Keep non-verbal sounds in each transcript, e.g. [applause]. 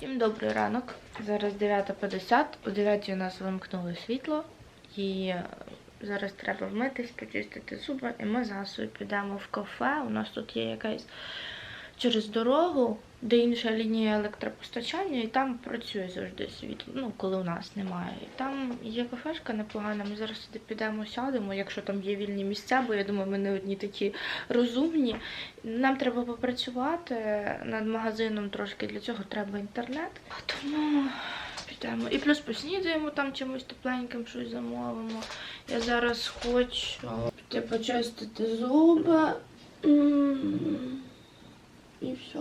Всім добрий ранок. Зараз 9.50. О 9 у нас вимкнули світло. І е, зараз треба вмитись, почистити зуби. І ми зараз підемо в кафе. У нас тут є якась через дорогу, де інша лінія електропостачання, і там працює завжди світло. Ну, коли у нас немає. І там є кафешка непогана. Ми зараз сюди підемо, сядемо, якщо там є вільні місця, бо я думаю, ми не одні такі розумні. Нам треба попрацювати над магазином трошки. Для цього треба інтернет. Тому підемо. І плюс поснідаємо там чимось тепленьким, щось замовимо. Я зараз хочу піти почистити зуби. І все.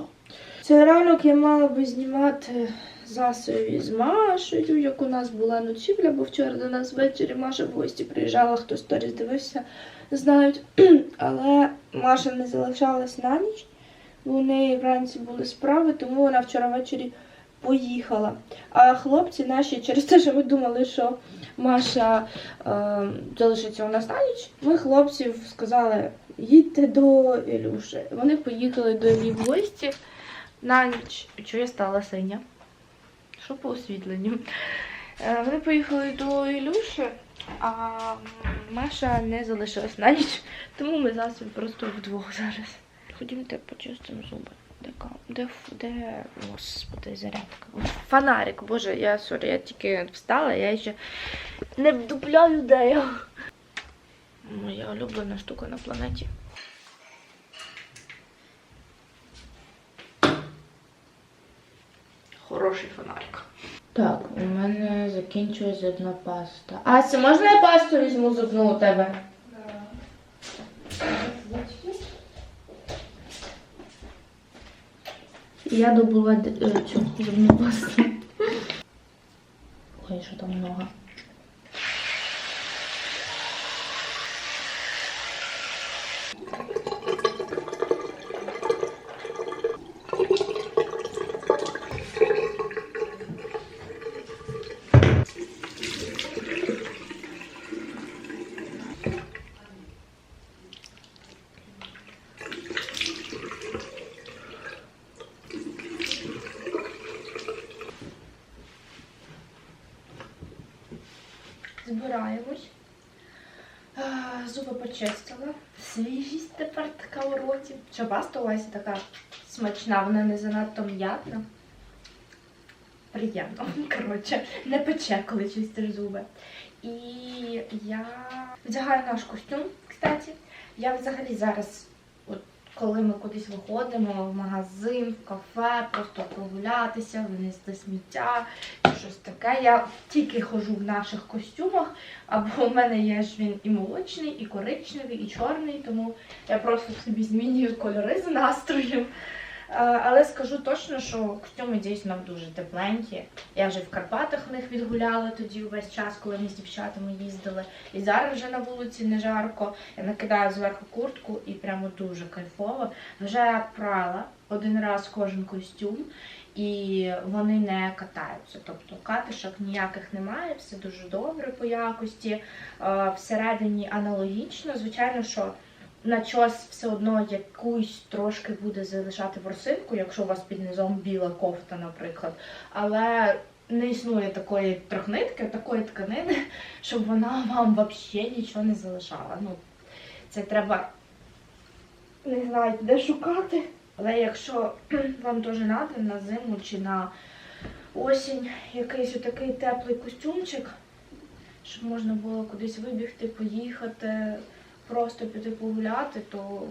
Цей ранок я мала би знімати засобі з Машею, як у нас була ночівля, бо вчора до нас ввечері Маша в гості приїжджала, хто сторіс дивився, знають. [clears throat] Але Маша не залишалась на ніч, бо у неї вранці були справи, тому вона вчора ввечері поїхала. А хлопці наші, через те, що ми думали, що Маша е, залишиться у нас на ніч, ми хлопців сказали, їдьте до Ілюші. Вони поїхали до Іллі в гості на ніч. Чого я стала синя? Що по освітленню? Е, Вони поїхали до Ілюші, а Маша не залишилась на ніч, тому ми зараз просто вдвох зараз. Ходімте почистимо зуби. Де, де, де, господи, зарядка. Фонарик, боже, я сорі, я тільки встала, я ще не вдупляю, де я. Моя улюблена штука на планеті. Хороший фонарик. Так, у мене закінчує одна паста. Ася, можна я пасту візьму зубну у тебе? Я добула е, цю зубну пасту. Ой, що там много. Збираємось. А, Зуби почистила. Свіжість тепер така у роті. Що у вас така смачна, вона не занадто м'ятна. Приємно. [laughs] Коротше, не пече, коли чистиш зуби. І я вдягаю наш костюм, кстати. Я взагалі зараз, коли ми кудись виходимо в магазин, в кафе, просто прогулятися, винести сміття, щось таке. Я тільки ходжу в наших костюмах, або у мене є ж він і молочний, і коричневий, і чорний, тому я просто собі змінюю кольори за настроєм. Е, Але скажу точно, що костюми дійсно дуже тепленькі. Я вже в Карпатах в них відгуляла тоді увесь час, коли ми з дівчатами їздили. І зараз вже на вулиці не жарко. Я накидаю зверху куртку і прямо дуже кайфово. Вже прала один раз кожен костюм, і вони не катаються. Тобто катишок ніяких немає, все дуже добре по якості. Е, Всередині аналогічно. Звичайно, що начос все одно якусь трошки буде залишати ворсинку, якщо у вас під низом біла кофта, наприклад. Але не існує такої трохнитки, такої тканини, [laughs] щоб вона вам взагалі нічого не залишала. Ну, це треба не знаю, де шукати. Але якщо [clears throat] вам дуже треба на зиму чи на осінь якийсь отакий теплий костюмчик, щоб можна було кудись вибігти, поїхати, просто піти погуляти, то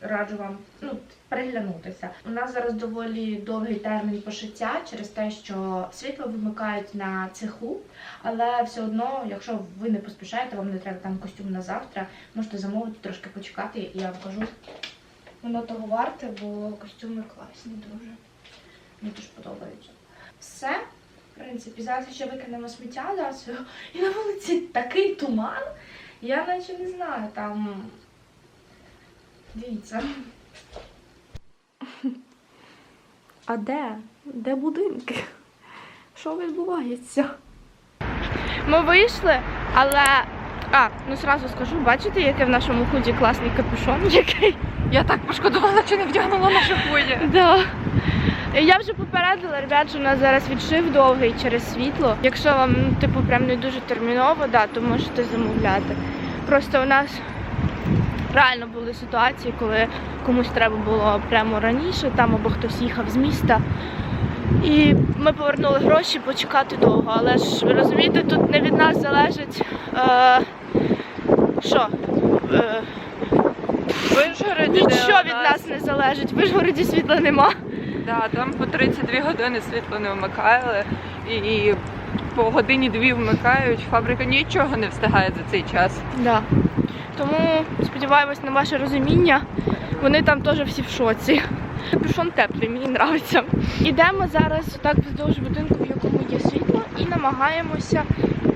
раджу вам ну, приглянутися. У нас зараз доволі довгий термін пошиття через те, що світло вимикають на цеху, але все одно, якщо ви не поспішаєте, вам не треба там костюм на завтра, можете замовити трошки почекати, і я вам кажу, воно того варте, бо костюми класні дуже. Мені дуже подобаються. Все. В принципі, зараз ще викинемо сміття зараз. І на вулиці такий туман. Я наче не знаю, там. Дивіться. А де? Де будинки? Що відбувається? Ми вийшли, але. А, ну зразу скажу, бачите, який в нашому худі класний капюшон, який. Я так пошкодувала, чи не вдягнула нашу худі. Да. Я вже попередила, ребят, що у нас зараз відшив довгий через світло. Якщо вам, ну, типу, прям не дуже терміново, да, то можете замовляти. Просто у нас реально були ситуації, коли комусь треба було прямо раніше, там або хтось їхав з міста. І ми повернули гроші почекати довго. Але ж ви розумієте, тут не від нас залежить. Е, що? Е, Вишгороді нічого від нас не залежить. В Вишгороді світла нема. Да, там по 32 години світло не вмикали і, і по годині дві вмикають. Фабрика нічого не встигає за цей час. Да. Тому сподіваємось на ваше розуміння. Вони там теж всі в шоці. Капюшон теплий, мені подобається. Ідемо зараз так вздовж будинку, в якому є світло, і намагаємося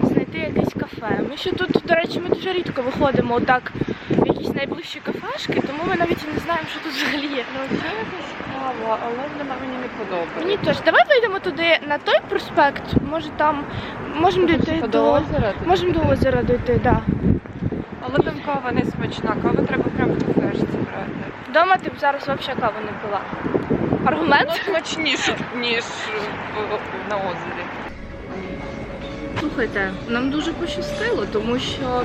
знайти якесь кафе. Ми ще тут, до речі, ми дуже рідко виходимо отак в якісь найближчі кафешки, тому ми навіть і не знаємо, що тут взагалі є. Ну це якось цікаво, але вона мені не подобається. Мені теж. Давай вийдемо туди на той проспект. Може там можемо дійти до озера. можемо до озера дійти, так. Да. Але там кава не смачна, каву треба прямо в кафешці брати. Дома ти б зараз взагалі каву не пила. Аргумент? Ну, смачніше, ніж на озері. Слухайте, нам дуже пощастило, тому що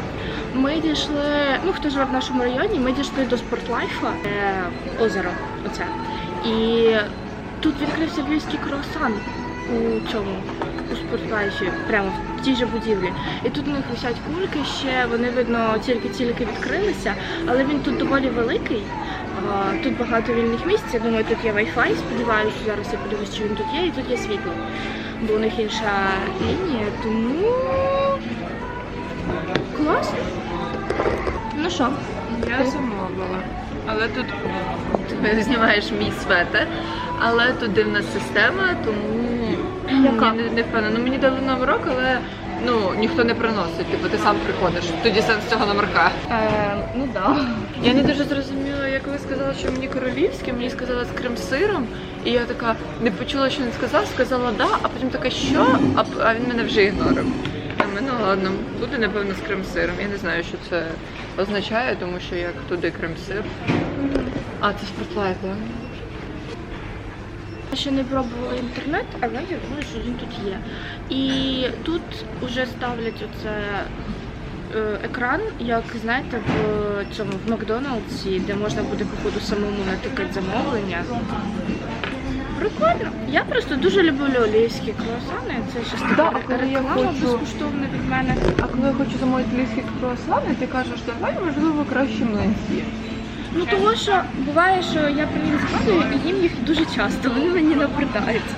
ми дійшли, ну хто живе в нашому районі, ми дійшли до спортлайфа, е, озеро, оце. І тут відкрився львівський круасан у цьому, у спортлайфі, прямо в тій же будівлі. І тут у них висять кульки ще, вони видно тільки-тільки відкрилися, але він тут доволі великий. Тут багато вільних місць. Я думаю, тут є Wi-Fi. Сподіваюся, зараз я подивлюсь, чи він тут є, і тут є світло. Бо у них інша лінія, тому класно. Ну що? Я замовила. Але тут ти знімаєш мій светер, але тут дивна система, тому Яка? я не, не впевнена. Ну мені дали номерок, але ну ніхто не приносить. Типу ти сам приходиш. Тоді сенс цього номерка. Е, ну да. Я не дуже зрозуміла, як ви сказали, що мені королівське, мені сказали з крем-сиром, і я така не почула, що він сказав, сказала да, а потім така що? А, а він мене вже ігнорив. А ми, ну ладно, буде напевно з крем-сиром. Я не знаю, що це означає, тому що як туди крем-сир. А, це спортлайф, так? Я ще не пробувала інтернет, але я думаю, що він тут є. І тут вже ставлять оце е, екран, як знаєте, в цьому в Макдональдсі, де можна буде походу самому натикати замовлення. Прикольно. Я просто дуже люблю львівські круасани. Це щось така Да, а коли я реклама хочу- безкоштовна від мене. А коли я хочу замовити львівські круасани, ти кажеш, давай, можливо, краще млинці. Ну того, що буває, що я про них згадую і їм їх дуже часто, вони мені набридають.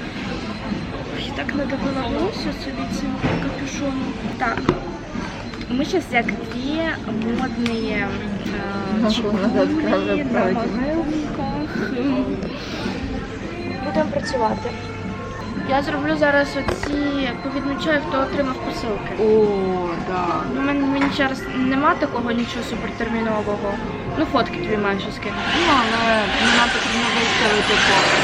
Ой, так надавила волосся собі цим капюшоном. Так. Мы сейчас як две модные э, Ага, чекуни надо відправити на правильно. Будемо працювати. Я зроблю зараз оці повідмічаю, хто отримав посилки. О, да. Ну, мені, мені зараз нема такого нічого супертермінового. Ну, фотки тобі маю що скинути. Ну, але нема потрібно виставити фото.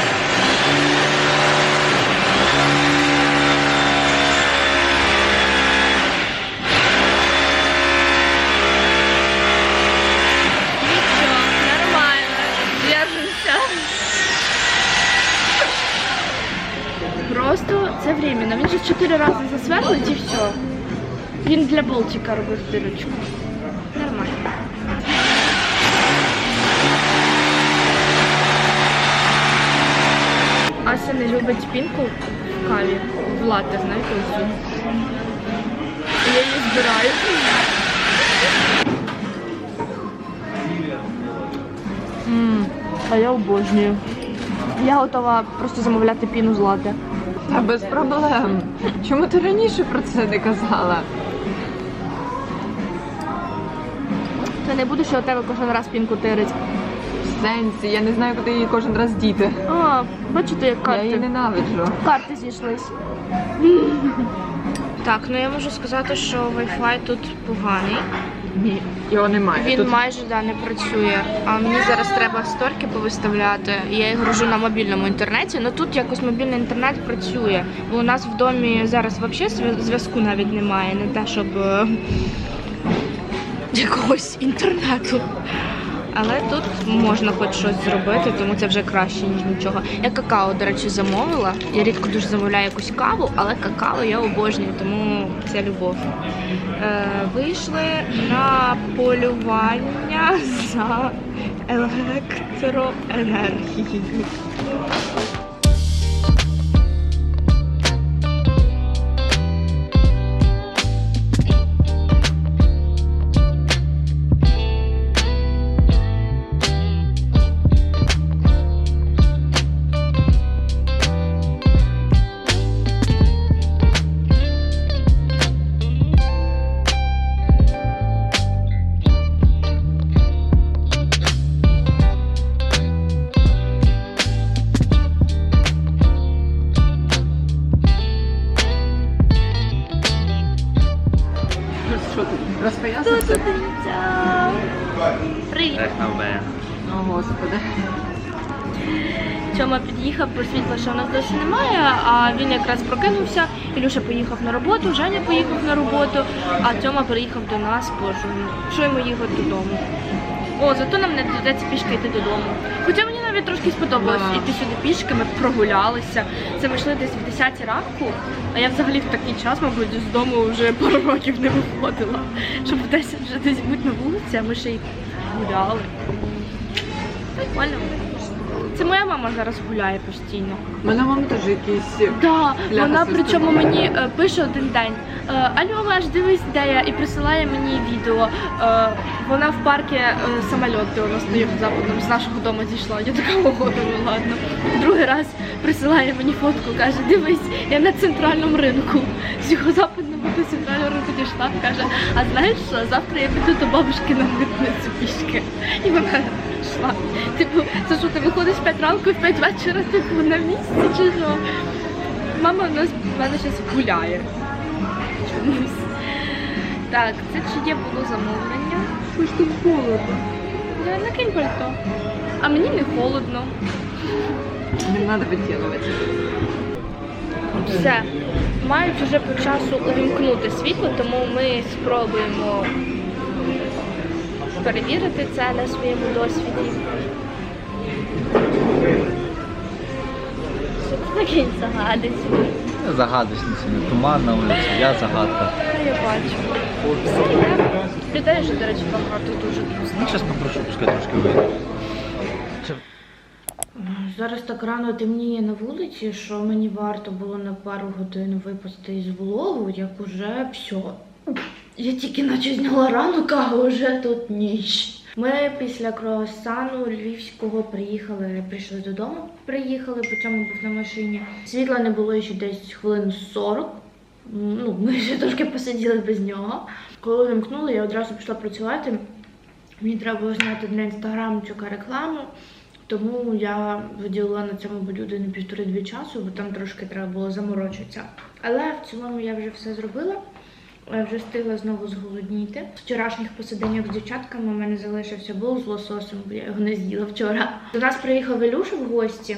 Нічого, нормально, держимося. Просто це временно. Він же чотири рази засверлить і все. Він для болтика робив дирочку. Нормально. Ася не любить пінку в каві. В латте, знаєте, оцю. Я її збираю. А я обожнюю. Я готова просто замовляти піну з латте. Та без проблем. Чому ти раніше про це не казала? Ти не будеш що у тебе кожен раз пінку тирить. В сенсі, я не знаю, куди її кожен раз діти. А, бачите, як Я її карти. ненавиджу. Карти зійшлись. [laughs] Так, ну я можу сказати, що Wi-Fi тут поганий. Ні, його немає. Він Тут майже да, не працює. А мені зараз треба сторки повиставляти. Я їх гружу на мобільному інтернеті. Ну тут якось мобільний інтернет працює. Бо у нас в домі зараз взагалі зв'язку навіть немає, не те, щоб е, якогось інтернету. Але тут можна хоч щось зробити, тому це вже краще, ніж нічого. Я какао, до речі, замовила. Я рідко дуже замовляю якусь каву, але какао я обожнюю, тому це любов. Е, вийшли на полювання за електроенергією. Що тут Розпоясався? Привіт! О, господи. Чома під'їхав, просвітло, що в нас досі немає, а він якраз прокинувся. Ілюша поїхав на роботу, Женя поїхав на роботу, а Тьома приїхав до нас, боже, що йому їхати додому. О, зато нам не доведеться пішки йти додому. Хоча мені навіть трошки сподобалось Да. йти сюди пішки, ми прогулялися. Це ми йшли десь в 10 ранку, а я взагалі в такий час, мабуть, з дому вже пару років не виходила. Щоб в 10 вже десь бути на вулиці, а ми ще й гуляли. Прикольно. Це моя мама зараз гуляє постійно. Мене мама теж якісь. Да, вона причому мені е, пише один день. Е, Алло, Маш, дивись, де я, і присилає мені відео. Е, вона в парку е, самоліт, де вона стоїть в западному, з нашого дому зійшла. Я така ого, ну ладно. Другий раз присилає мені фотку, каже, дивись, я на центральному ринку. З його западного до центрального ринку дійшла, каже, а знаєш що, завтра я піду до бабушки на митницю пішки. І вона йшла. Типу, це що ти виходиш в 5 ранку і в 5 вечора, типу, на місці чи що? Мама у нас в мене зараз гуляє. Чомусь. Так, це чи є було замовлення? Хоч тут холодно. Я накинь пальто. А мені не холодно. Не треба витягувати. Все. Мають вже по часу увімкнути світло, тому ми спробуємо перевірити це на своєму досвіді. Що ти такий загадець? Загадочниця, не туман на вулиці, я загадка. Я бачу. Все, я. Людей же, до речі, багато дуже. Ну, зараз попрошу, пускай трошки вийде. Зараз так рано темніє на вулиці, що мені варто було на пару годин випасти із влогу, як уже все. Я тільки наче зняла ранок, а вже тут ніч. Ми після круасану львівського приїхали, прийшли додому. Приїхали, по цьому був на машині. Світла не було ще десь хвилин 40. Ну, ми ще трошки посиділи без нього. Коли вимкнули, я одразу пішла працювати. Мені треба було зняти для інстаграму рекламу. Тому я виділила на цьому будь-один півтори-дві часу, бо там трошки треба було заморочитися. Але в цілому я вже все зробила. Вже встигла знову зголодніти. З вчорашніх посиденьок з дівчатками у мене залишився бол з лососем, бо я його не з'їла вчора. До нас приїхав Ілюша в гості.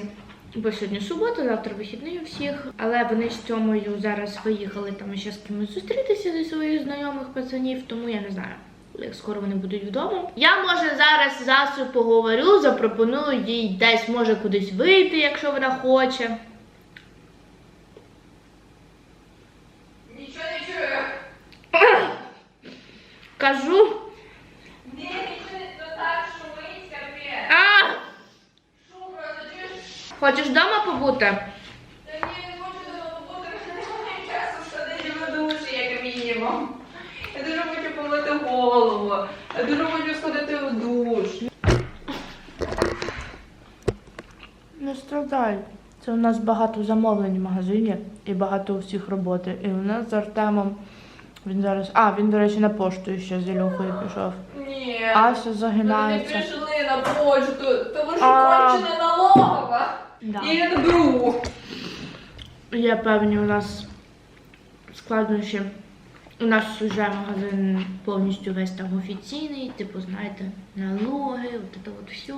Бо сьогодні субота, завтра вихідний у всіх. Але вони з Тьомою зараз виїхали там ще з кимось зустрітися зі своїх знайомих пацанів, тому я не знаю. Як скоро вони будуть вдома. Я може зараз з Асою поговорю, запропоную їй десь може кудись вийти, якщо вона хоче. Нічого не чую. Кажу. Ні, нічого не то так шумить, капець. А! Шум просто чуєш? Хочеш вдома побути? Та ні, не хочу дома побути, немає часу сходити в душі, як мінімум. Я дуже хочу помити голову. Я дуже хочу сходити в душ. Не страдай. Це у нас багато замовлень в магазині і багато у всіх роботи. І у нас з Артемом він зараз. А, він, до речі, на пошту ще з Ілюхою пішов. Ні. Ася Вони загинається. прийшли на почту, тому що А. кончена налогова. Да. І беру. Є певні у нас складнощі. У нас вже магазин повністю весь там офіційний, типу, знаєте, налоги, от це от все.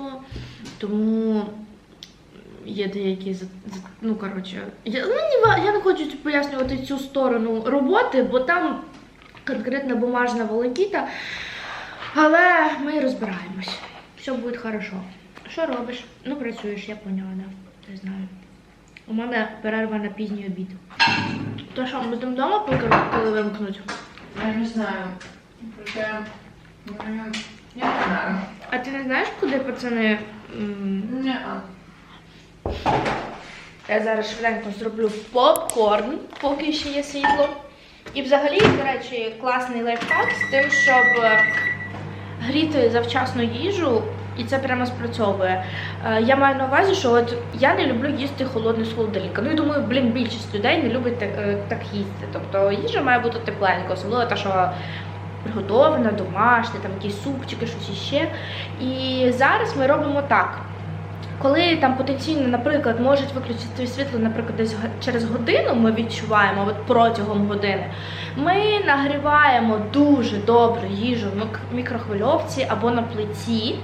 Тому є деякі за- за- ну коротше, я, ну, ва- я не хочу пояснювати цю сторону роботи, бо там конкретна бумажна волокіта. Але ми розбираємось. Все буде хорошо. Що робиш? Ну, працюєш, я поняла, да. Не знаю. У мене перерва на пізній обід. То що, ми там вдома поки коли вимкнуть? Я не знаю. Проте, я не знаю. А ти не знаєш, куди пацани? Ні. Я зараз швиденько зроблю попкорн, поки ще є світло. І взагалі, до речі, класний лайфхак з тим, щоб е, гріти завчасно їжу, і це прямо спрацьовує. Е, Я маю на увазі, що от я не люблю їсти холодне з холодильника. Ну і думаю, блін, більшість людей не любить так, е, так їсти. Тобто їжа має бути тепленька, особливо та, що приготовлена, домашня, там якісь супчики, щось іще. І зараз ми робимо так. Коли там потенційно, наприклад, можуть виключити світло, наприклад, десь через годину ми відчуваємо от протягом години, ми нагріваємо дуже добре їжу в мікрохвильовці або на плиті.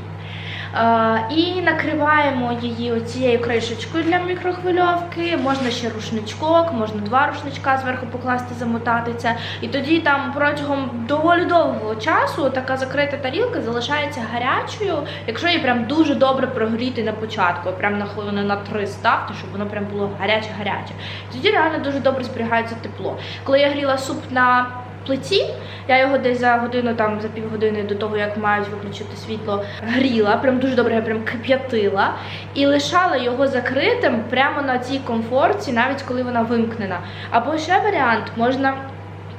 І накриваємо її оцією кришечкою для мікрохвильовки. Можна ще рушничок, можна два рушничка зверху покласти, замотати це. І тоді там протягом доволі довгого часу така закрита тарілка залишається гарячою, якщо її прям дуже добре прогріти на початку, прям на хвилини на три ставте, щоб воно прям було гаряче-гаряче. Тоді реально дуже добре зберігається тепло. Коли я гріла суп на плиті, я його десь за годину, там за півгодини до того, як мають виключити світло, гріла, прям дуже добре, я прям кип'ятила і лишала його закритим прямо на цій комфорті, навіть коли вона вимкнена. Або ще варіант можна.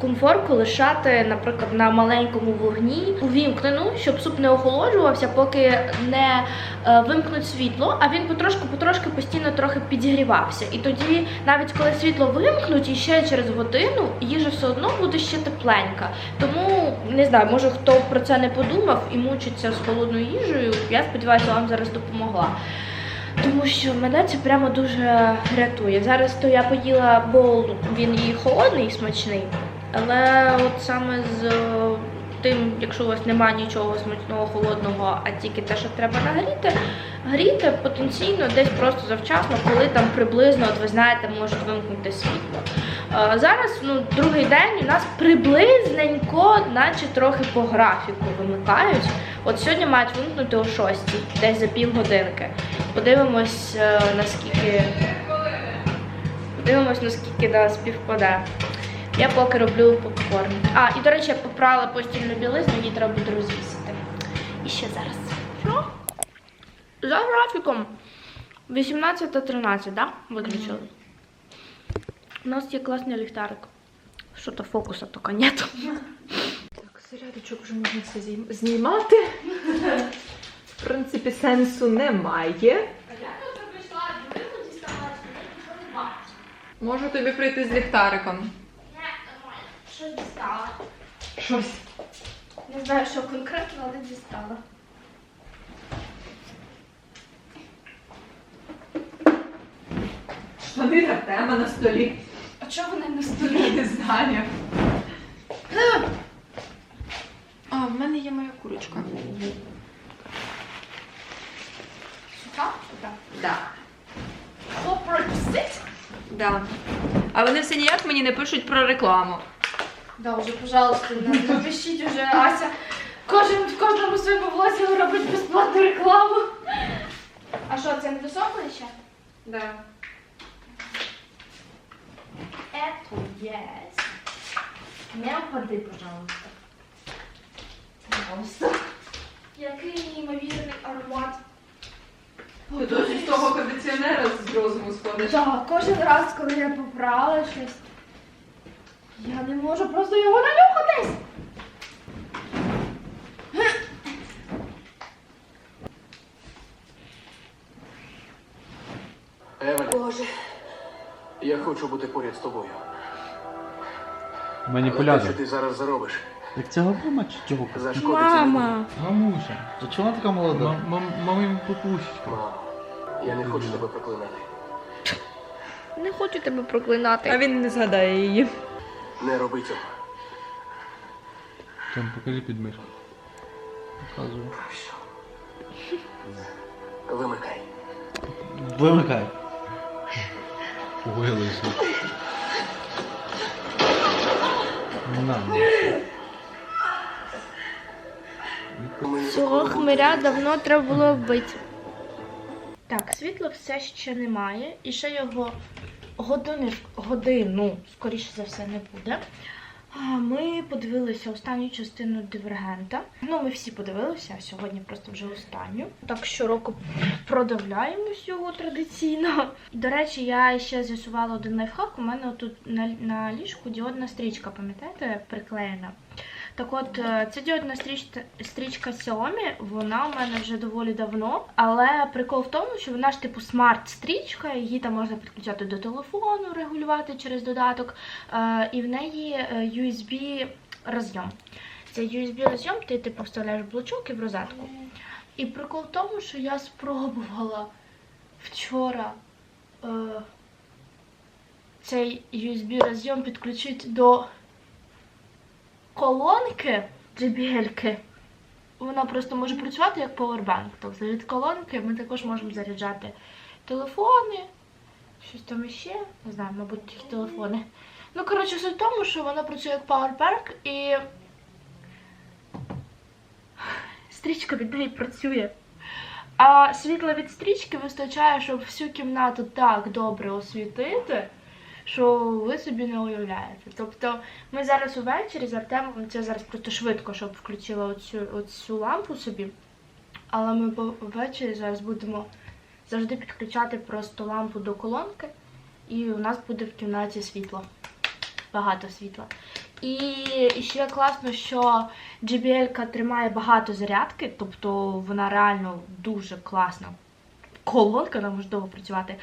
Комфорку лишати, наприклад, на маленькому вогні увімкнену, щоб суп не охолоджувався, поки не е, вимкнуть світло, а він потрошку-потрошки постійно трохи підігрівався. І тоді, навіть коли світло вимкнуть, і ще через годину їжа все одно буде ще тепленька. Тому не знаю, може хто про це не подумав і мучиться з холодною їжею. Я сподіваюся, вам зараз допомогла. Тому що мене це прямо дуже рятує. Зараз то я поїла боул, він і холодний, і смачний. Але от саме з е, тим, якщо у вас немає нічого смачного холодного, а тільки те, що треба нагріти, гріти потенційно десь просто завчасно, коли там приблизно, от ви знаєте, можуть вимкнути світло. Е, Зараз ну, другий день у нас приблизненько, наче трохи по графіку вимикають. От сьогодні мають вимкнути о 6, десь за півгодинки. Подивимось, е, наскільки. Подивимось, наскільки да, співпаде. Я поки роблю попкорн. А, і до речі, я попрала постільну білизну, її треба буде розвісити. І ще зараз. Що? За графіком. 18.13, да? Виключили. У нас є класний ліхтарик. Що-то фокуса тільки нету. Так, зарядочок вже можна все знімати. В принципі, сенсу немає. Можу тобі прийти з ліхтариком. Щось дістала. Щось. Не знаю, що конкретно, але дістала. Штани Артема на столі. А чого вони на столі? не знаю. А, в мене є моя курочка. Суха? Так. Да. Попросить? Да. А вони все ніяк мені не пишуть про рекламу. Да, уже, пожалуйста, не напишіть уже, Ася. Кожен в кожному своєму власі робить безплатну рекламу. А що, це не досохло ще? Да. Это есть. Не впади, пожалуйста. Пожалуйста. Який неймовірний аромат. Ти досі з того кондиціонера з розуму сходиш. Так, кожен раз, коли я попрала щось, я не можу просто його нанюхатись. Евель, Боже. я хочу бути поряд з тобою. Але те, Маніпулятор. що ти зараз заробиш, Так це мама чи чого? зашкодить. Мама. Мамуся. То чого вона така молода? Мамин пупусечка. Мамо, я не хочу тебе проклинати. Не хочу тебе проклинати. А він не згадає її. Не роби цього. Там покажи підмишку. Показую. Що? Вимикай. Вимикай. Ой, лише. На. Сохне. чмиря давно треба було вбити. Так, світла все ще немає, і ще його години, годину, скоріше за все, не буде. Ми подивилися останню частину Дивергента. Ну, ми всі подивилися, а сьогодні просто вже останню. Так щороку продивляємось його традиційно. До речі, я ще з'ясувала один лайфхак. У мене тут на, на ліжку діодна стрічка, пам'ятаєте, приклеєна. Так от, е, ця діодна стрічка, стрічка Xiaomi, вона у мене вже доволі давно. Але прикол в тому, що вона ж типу смарт-стрічка, її там можна підключати до телефону, регулювати через додаток. Е, і в неї е, USB розйом. Цей USB розйом ти типу вставляєш блочок і в розетку. І прикол в тому, що я спробувала вчора цей USB розйом підключити до колонки JBL-ки. Вона просто може працювати як поwerbank. Тобто від колонки ми також можемо заряджати телефони, щось там іще, не знаю, мабуть, тільки телефони. Ну, коротше, суть в тому, що вона працює як powerbank і стрічка від неї працює. А світла від стрічки вистачає, щоб всю кімнату так добре освітити, що ви собі не уявляєте. Тобто ми зараз увечері з Артемом, це зараз просто швидко, щоб включила оцю, оцю лампу собі. Але ми ввечері зараз будемо завжди підключати просто лампу до колонки, і у нас буде в кімнаті світло. Багато світла. І ще класно, що JBL тримає багато зарядки, тобто вона реально дуже класна. Колонка, вона може довго працювати.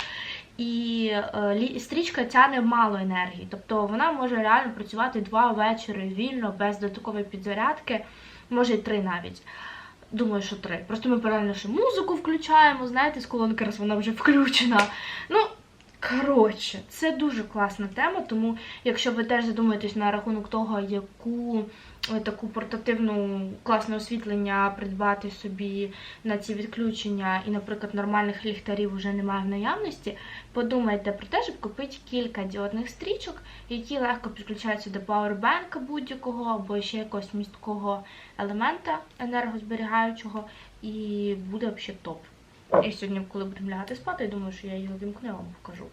І е, стрічка тягне мало енергії. Тобто вона може реально працювати два вечори вільно, без додаткової підзарядки, може й три навіть. Думаю, що три. Просто ми паралельно ще музику включаємо, знаєте, з колонки, раз вона вже включена. Ну, коротше, це дуже класна тема, тому якщо ви теж задумаєтесь на рахунок того, яку е, таку портативну класне освітлення придбати собі на ці відключення, і, наприклад, нормальних ліхтарів вже немає в наявності, подумайте про те, щоб купити кілька діодних стрічок, які легко підключаються до пауербенка будь-якого або ще якогось місткого елемента енергозберігаючого, і буде взагалі топ. Я сьогодні, коли будемо лягати спати, я думаю, що я його вімкну, я вам покажу.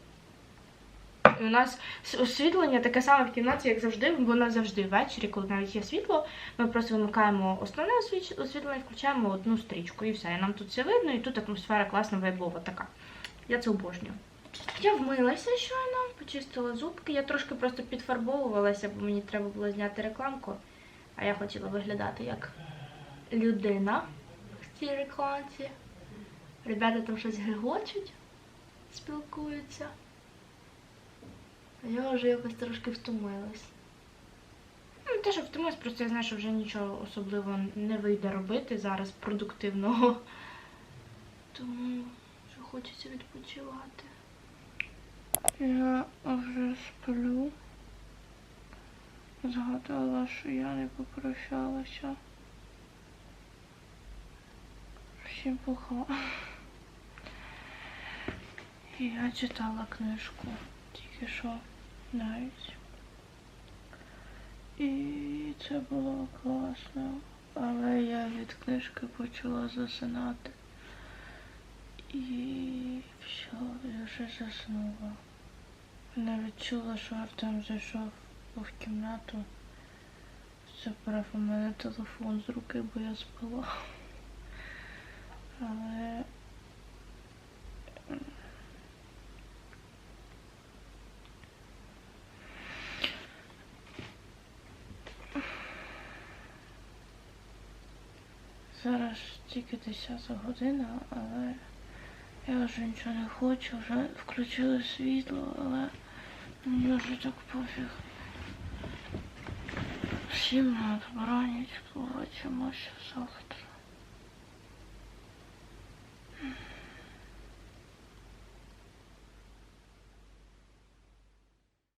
І у нас освітлення таке саме в кімнаті, як завжди. Воно завжди ввечері, коли навіть є світло. Ми просто вимикаємо основне освітлення, включаємо одну стрічку і все. І нам тут все видно, і тут атмосфера класна вайбова така. Я це обожнюю. Я вмилася щойно, почистила зубки. Я трошки просто підфарбовувалася, бо мені треба було зняти рекламку. А я хотіла виглядати як людина в цій рекламці. Ребята там щось гегочуть, спілкуються. А я вже якось трошки втомилась. Ну, не те, що втомилась, просто я знаю, що вже нічого особливо не вийде робити зараз продуктивного. Тому що хочеться відпочивати. Я вже сплю. Згадала, що я не попрощалася. Всім пока. Я читала книжку тільки що навіть. І це було класно. Але я від книжки почала засинати. І все, я вже заснула. Навіть чула, що Артем зайшов в кімнату. Забрав у мене телефон з руки, бо я спала. Але зараз тільки 10 година, але я вже нічого не хочу, вже включили світло, але мені вже так пофіг. Всім надо добраніч, побачимося завтра.